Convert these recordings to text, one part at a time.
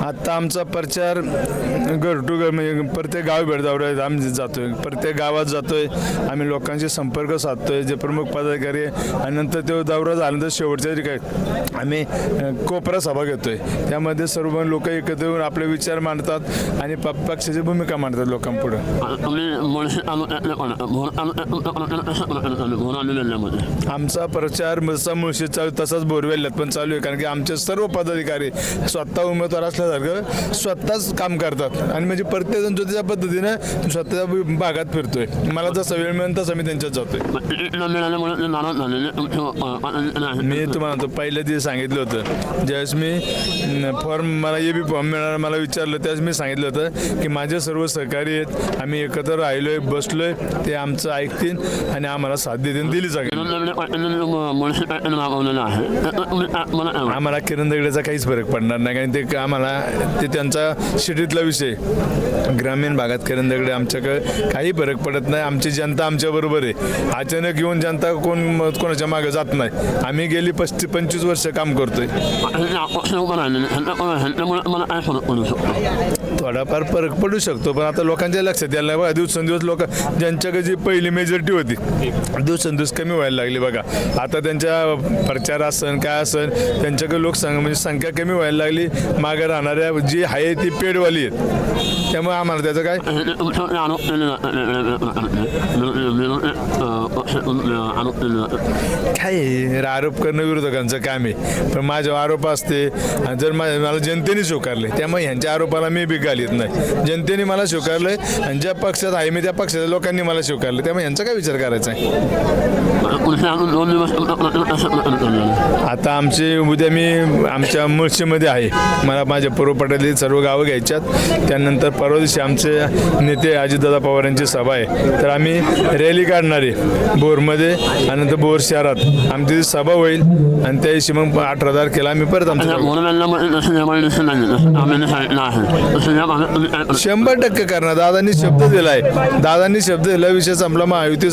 आत्ता आमचा प्रचार घर टू घर म्हणजे प्रत्येक गाव भेट दौऱ्यात आम्ही जातोय प्रत्येक गावात जातोय आम्ही लोकांशी संपर्क साधतोय जे प्रमुख पदाधिकारी आणि नंतर तो दौरा झाल्यानंतर शेवटच्या दिवशी काय आम्ही कोपरा सभा घेतोय त्यामध्ये सर्व लोक एकत्र येऊन आपले विचार मांडतात आणि प- पक्षाची भूमिका मांडतात लोकांपुढे आमचा प्रचार मसा मुळशी चालू तसाच बोरवेल्यात पण चालू आहे कारण की आमचे सर्व पदाधिकारी स्वतः उमेदवार असल्यासारखं स्वतःच काम करतात. आणि म्हणजे प्रत्येकजण जो त्याच्या पद्धतीनं स्वतःच्या भागात फिरतोय. मला जसा वेळ मिळेल तसा मी त्यांच्यात जातोय. मी तुम्हाला तो पहिल्या दिवस सांगितलं होतं. ज्यावेळेस मी फॉर्म मला ए बी फॉर्म मिळणार मला विचारलं त्यावेळेस मी सांगितलं होतं की माझे सर्व सहकारी आहेत. आम्ही एकत्र राहिलोय बसलोय ते आमचं ऐकतील आणि आम्हाला साथ देतील दिली जाईल आहे मला आम्हाला किरण दगडेचा काहीच फरक पडणार नाही कारण ते आम्हाला ते त्यांचा शिटीतला विषय. ग्रामीण भागात किरण दगडे आमच्याकडे काही फरक पडत नाही. आमची जनता आमच्या बरोबर आहे. अचानक येऊन जनता कोण कोणाच्या मागे जात नाही. आम्ही गेली पस्तीस पंचवीस वर्ष काम करतोय. मला शकतो थोडाफार फरक पडू शकतो पण आता लोकांच्या लक्षात यायला दिवसेंदिवस लोक ज्यांच्याकडे जी पहिली मेजॉरिटी होती दिवसेंदिवस कमी व्हायला लागली बघा. आता त्यांच्या प्रचार असन काय असन त्यांच्याकडे लोकसंख्या म्हणजे संख्या कमी व्हायला लागली. मागे राहणाऱ्या जी आहे ती पेडवाली आहेत. त्यामुळे आम्हाला त्याचं काय? आरोप काय आरोप करणं विरोधकांचं काम आहे. पण माझे आरोप असते आणि जर मला जनतेने स्वीकारले त्यामुळे ह्यांच्या आरोपाला मी बी येत नाही. जनतेने मला स्वीकारलंय आणि ज्या पक्षात आहे मी त्या पक्षाच्या लोकांनी मला स्वीकारलं त्यामुळे ह्यांचा काय विचार करायचा आहे? दोन दिवस आता आमचे उद्या मी आमच्या मुळशीमध्ये आहे. मला माझ्या पूर्व सर्व गावं घ्यायच्यात. त्यानंतर परवा दिवशी आमचे नेते अजितदादा पवार यांची सभा आहे. तर आम्ही रॅली काढणार आहे बोरमध्ये आणि नंतर बोर शहरात. आमची सभा होईल आणि त्या दिवशी मग अठरा तारखेला आम्ही परत आमच्या शंभर टक्के करणार. दादांनी शब्द दिलाय. दादांनी शब्द दिला विषय संपला. महायुती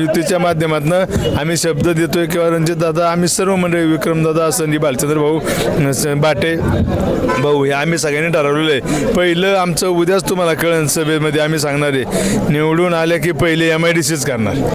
युतीच्या माध्यमात माध्यमातून आम्ही शब्द देतोय किंवा रणजित दादा आम्ही सर्व मंडळी विक्रम दादा संदीप बालचंद्र भाऊ बाटे भाऊ हे आम्ही सगळ्यांनी ठरवलेलं आहे. पहिलं आमचं उद्याच तुम्हाला कळण सभेमध्ये आम्ही सांगणार आहे. निवडून आल्या की पहिले एम आय डी सीच करणार.